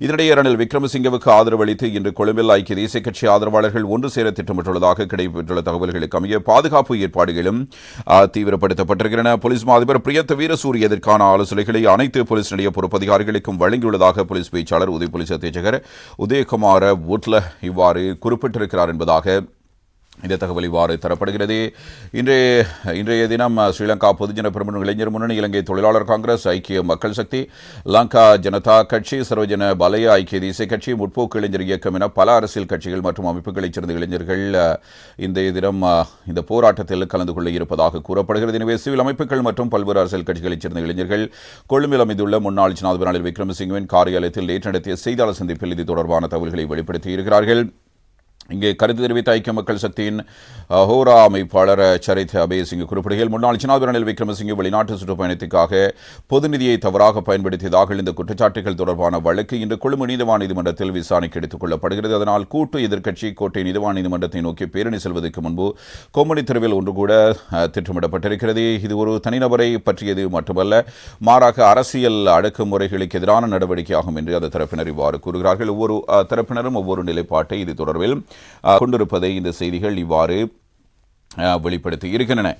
இதனிடையே ரணில் விக்ரமசிங்கவுக்கு ஆதரவு அளித்து இன்று கொழும்பில் ஐக்கிய தேசிய கட்சி ஆதரவாளர்கள் ஒன்று சேர திட்டமிட்டுள்ளதாக கிடைக்கப்பெற்றுள்ள தகவல்களுக்கு அமைய பாதுகாப்பு ஏற்பாடுகளும் தீவிரப்படுத்தப்பட்டிருக்கின்றன. போலீஸ் மாதிபர் பிரியத்த வீரசூரிய இதற்கான ஆலோசனைகளை அனைத்து போலீஸ் நிலைய பொறுப்பதிகாரிகளுக்கும் வழங்கியுள்ளதாக போலீஸ் பேச்சாளர் உதவி போலீஸ் அத்தியட்சகர் உதயகுமார உட்ல இவ்வாறு குறிப்பிட்டிருக்கிறார் என்பதாக இந்த தகவல் இவ்வாறு தரப்படுகிறது. இன்றைய இன்றைய தினம் ஸ்ரீலங்கா பொதுஜன பெருமன் இளைஞர் முன்னணி இலங்கை தொழிலாளர் காங்கிரஸ் ஐக்கிய மக்கள் சக்தி லங்கா ஜனதா கட்சி சர்வஜன பலய ஐக்கிய தேசிய கட்சி முற்போக்கு இளைஞர் இயக்கம் என பல அரசியல் கட்சிகள் மற்றும் அமைப்புகளைச் சேர்ந்த இளைஞர்கள் இன்றைய தினம் இந்த போராட்டத்தில் கலந்து கொள்ள இருப்பதாக கூறப்படுகிறது. எனவே சிவில் அமைப்புகள் மற்றும் பல்வேறு அரசியல் கட்சிகளைச் சேர்ந்த இளைஞர்கள் கொழும்பில் அமைந்துள்ள முன்னாள் ஜனாதிபதி ரணில் விக்ரமசிங்கவின் காரியாலயத்தில் நேற்று நடத்திய செய்தியாளர் சந்திப்பில் இது தொடர்பான தகவல்களை வெளிப்படுத்தி இருக்கிறார்கள். இங்கே கருத்து தெரிவித்த ஐக்கிய மக்கள் சக்தியின் ஹோரா அமைப்பாளர் அஹ், சரித் அபேசிங் குறிப்பிடுகையில் முன்னாள் ஜனாதிபதி ரணில் விக்ரமசிங்கே வெளிநாட்டு சுற்றுப்பயணத்துக்காக பொது நிதியை தவறாக பயன்படுத்தியதாக இந்த குற்றச்சாட்டுகள் தொடர்பான வழக்கு இன்று கொழும்பு நீதிவான் நீதிமன்றத்தில் விசாரணைக்கு எடுத்துக் கொள்ளப்படுகிறது. அதனால் கூட்டு எதிர்க்கட்சி கோட்டை நீதிவான் நீதிமன்றத்தை நோக்கி பேரணி செல்வதற்கு முன்பு கோமணி தெருவில் ஒன்று கூட திட்டமிடப்பட்டிருக்கிறது. இது ஒரு தனிநபரை பற்றியது மட்டுமல்ல மாறாக அரசியல் அடக்குமுறைகளுக்கு எதிரான நடவடிக்கையாகும் என்று அந்த தரப்பினர் இவ்வாறு கூறுகிறார்கள். ஒவ்வொரு தரப்பினரும் ஒவ்வொரு நிலைப்பாட்டை இது தொடர்பில் கொண்டிருப்பதை இந்த செய்திகள் இவ்வாறு வெளிப்படுத்தி இருக்கின்றன.